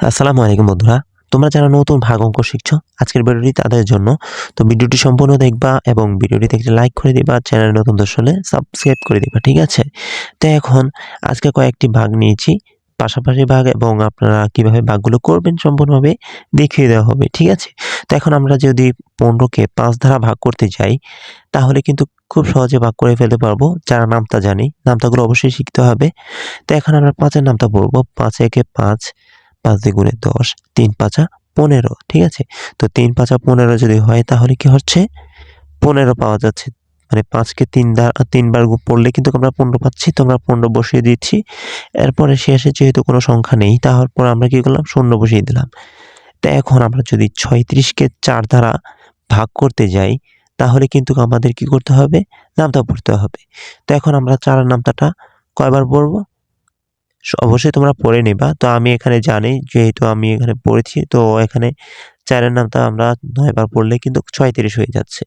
আসসালামু আলাইকুম বন্ধুরা, তোমরা যারা নতুন ভাগ অঙ্ক শিখছো, আজকের ভিডিওটি তাদের জন্য। তো ভিডিওটি সম্পূর্ণ দেখবা এবং ভিডিওটি দেখলে লাইক করে দিবা চ্যানেল নতুন দর্শক হলে সাবস্ক্রাইব করে দিবা, ঠিক আছে? তো এখন আজকে কয়েকটি ভাগ নিয়েছি, পাশাপাশি ভাগ এবং আপনারা কীভাবে ভাগগুলো করবেন সম্পূর্ণভাবে দেখিয়ে দেওয়া হবে, ঠিক আছে? তো এখন আমরা যদি পনেরোকে পাঁচ ধারা ভাগ করতে যাই, তাহলে কিন্তু খুব সহজে ভাগ করে ফেলতে পারব, যারা নামতা জানি, নামতাগুলো অবশ্যই শিখতে হবে। তো এখন আমরা পাঁচের নামতা পড়ব, পাঁচ একে পাঁচ পাঁচ দ্বিগুণে দশ, তিন পাঁচা পনেরো, ঠিক আছে? তো তিন পাঁচা পনেরো যদি হয়, তাহলে কি হচ্ছে? পনেরো পাওয়া যাচ্ছে মানে পাঁচকে তিন তিনবার পড়লে কিন্তু আমরা পনেরো পাচ্ছি, তো আমরা পনেরো বসিয়ে দিচ্ছি। এরপরে শেষে যেহেতু কোনো সংখ্যা নেই, তারপর আমরা কি করলাম? শূন্য বসিয়ে দিলাম। তো এখন আমরা যদি ছয়ত্রিশকে চার দ্বারা ভাগ করতে যাই, তাহলে কিন্তু আমাদের কি করতে হবে? নামতা পড়তে হবে। তো এখন আমরা চারের নামতাটা কয়বার পড়ব? অবশ্যই তোমরা পড়ে নেবা। তো আমি এখানে জানি, যেহেতু আমি এখানে পড়েছি, তো এখানে চারের নামটা আমরা নয়বার পড়লে কিন্তু ছয়ত্রিশ হয়ে যাচ্ছে।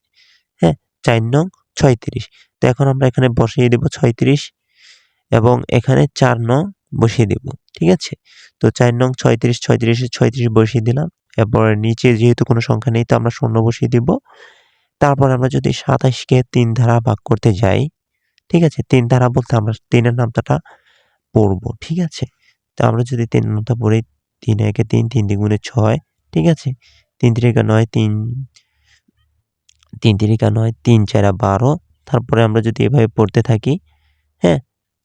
হ্যাঁ চার নং ছয়ত্রিশ। তো এখন আমরা এখানে বসিয়ে দেব ছয়ত্রিশ এবং এখানে চার নং বসিয়ে দেব, ঠিক আছে? তো চার নং ছয়ত্রিশ, ছয়ত্রিশে ছয়ত্রিশ বসিয়ে দিলাম। এরপর নিচে যেহেতু কোনো সংখ্যা নেই, তো আমরা শূন্য বসিয়ে দিব। তারপর আমরা যদি সাতাশকে তিন ধারা ভাগ করতে যাই, ঠিক আছে? তিন ধারা বলতে আমরা তিনের নামটা পড়ব, ঠিক আছে? তো আমরা যদি তিন নামটা পড়ি, তিন একে তিন তিন দ্বিগুণে ছয়, ঠিক আছে? তিন তিরিকা নয়, তিন তিন তিরিকা নয়, তিন চারা বারো, তারপরে আমরা যদি এভাবে পড়তে থাকি হ্যাঁ?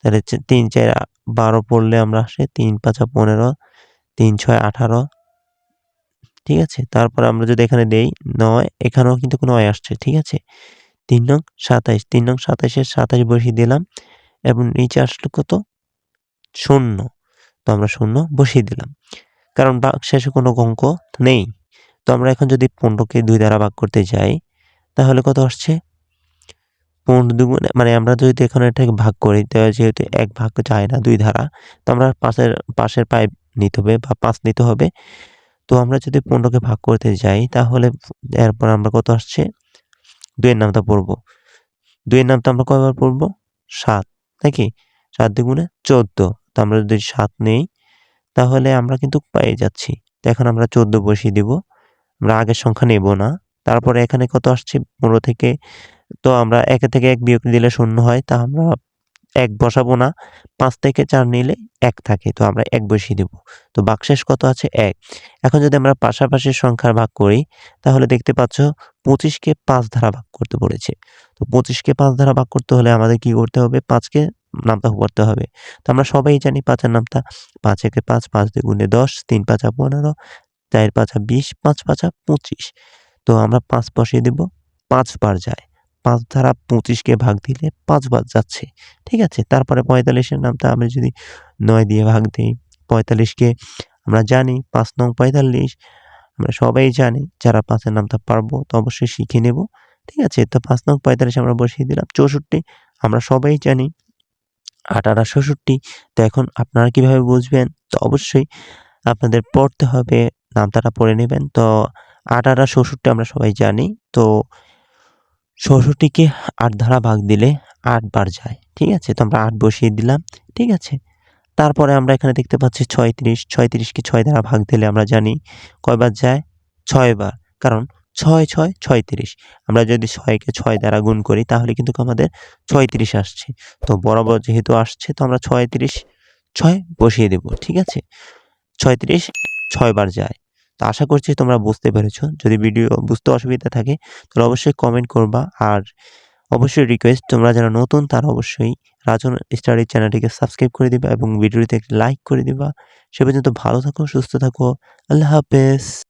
তাহলে তিন চারা বারো পড়লে আমরা আসে তিন পাঁচা পনেরো, তিন ছয় আঠারো, ঠিক আছে? তারপরে আমরা যদি এখানে দেই নয়, এখানেও কিন্তু কোনো নয় আসছে, ঠিক আছে? তিন নং সাতাইশ, তিন নং সাতাইশে সাতাইশ বসিয়ে দিলাম, এবং নিচে আসলো কত? শূন্য। তো আমরা শূন্য বসিয়ে দিলাম। কারণ বাক শেষে কোনো অঙ্ক নেই। তো আমরা এখন যদি পনেরোকে দুই দ্বারা ভাগ করতে যাই, তাহলে কত আসছে? পনেরো দুগুণে মানে আমরা যদি এখন এটাকে ভাগ করি তাহলে যেহেতু এক ভাগ যায় না দুই ধারা তো আমরা পাশের পাশের পাইপ নিতে হবে বা পাঁচ নিতে হবে। তো আমরা যদি পনেরোকে ভাগ করতে যাই, তাহলে এরপর আমরা কত আসছে? দুইয়ের নামটা পড়ব। দুইয়ের নামটা আমরা কয়বার পড়ব? সাত, নাকি? সাত দুগুণে চোদ্দ। তো আমরা যদি সাত নেই, তাহলে আমরা কিন্তু পেয়ে যাচ্ছি। তো এখন আমরা চোদ্দ বসিয়ে দিব। আমরা আগের সংখ্যা নেব না। তারপরে এখানে কত আসছে? পনেরো থেকে, তো আমরা একে থেকে এক বিয়োগ দিলে শূন্য হয়, তা আমরা এক বসাবো না। পাঁচ থেকে চার নিলে এক থাকে, তো আমরা এক বসিয়ে দেব। তো বাকশেষ কত আছে? এক। এখন যদি আমরা পাশাপাশি সংখ্যার ভাগ করি, তাহলে দেখতে পাচ্ছ পঁচিশকে পাঁচ ধারা ভাগ করতে পড়েছে তো পঁচিশকে পাঁচ ধারা ভাগ করতে হলে আমাদের কি করতে হবে? পাঁচকে নামতা করতে হবে। তো আমরা সবাই জানি পাঁচের নামতা, পাঁচ একে পাঁচ পাঁচ দুই গুণে দশ, তিন পাঁচা পনেরো, চার পাঁচা বিশ, পাঁচ পাঁচা পঁচিশ। তো আমরা পাঁচ বসিয়ে দেব পাঁচবার যায়। পাঁচ ধারা পঁচিশকে ভাগ দিলে পাঁচবার যাচ্ছে। ঠিক আছে? তারপরে পঁয়তাল্লিশের নামটা আমি যদি নয় দিয়ে ভাগ দিই পঁয়তাল্লিশকে আমরা জানি, পাঁচ নং পঁয়তাল্লিশ, আমরা সবাই জানি, যারা পাঁচের নামটা পারব তো অবশ্যই শিখে নেব। ঠিক আছে? তো পাঁচ নং পঁয়তাল্লিশ আমরা বসিয়ে দিলাম, চৌষট্টি, আমরা সবাই জানি আঠারো ষষট্টি, তো এখন আপনারা কীভাবে বুঝবেন? তো অবশ্যই আপনাদের পড়তে হবে নামতাটা পড়ে নেবেন। তো আঠারো ষষট্টি আমরা সবাই জানি, তো ষষট্টিকে আট ধারা ভাগ দিলে আটবার যায়, ঠিক আছে? তো আমরা আট বসিয়ে দিলাম, ঠিক আছে? তারপরে আমরা এখানে দেখতে পাচ্ছি ছয়ত্রিশ, ছয়ত্রিশকে ছয় দ্বারা ভাগ দিলে আমরা জানি কয়বার যায়? ছয়বার, কারণ ছয় ছয়, ছয়ত্রিশ। আমরা যদি ছয়কে ছয় দ্বারা গুণ করি, তাহলে কিন্তু আমাদের ছয়ত্রিশ আসছে। তো বরাবর যেহেতু আসছে, তো আমরা ছয়ত্রিশ, ছয় বসিয়ে দেব, ঠিক আছে? ছয়ত্রিশ ছয়বার যায়। তো আশা করছি তোমরা বুঝতে পেরেছ। যদি ভিডিও বুঝতে অসুবিধা থাকে, তাহলে অবশ্যই কমেন্ট করবা। আর অবশ্যই রিকোয়েস্ট তোমরা যারা নতুন, তারা অবশ্যই রাজন স্টাডি চ্যানেলটিকে সাবস্ক্রাইব করে দিবা এবং ভিডিওটিতে লাইক করে দিবা। সে পর্যন্ত ভালো থাকো, সুস্থ থাকো। আল্লাহ হাফেজ।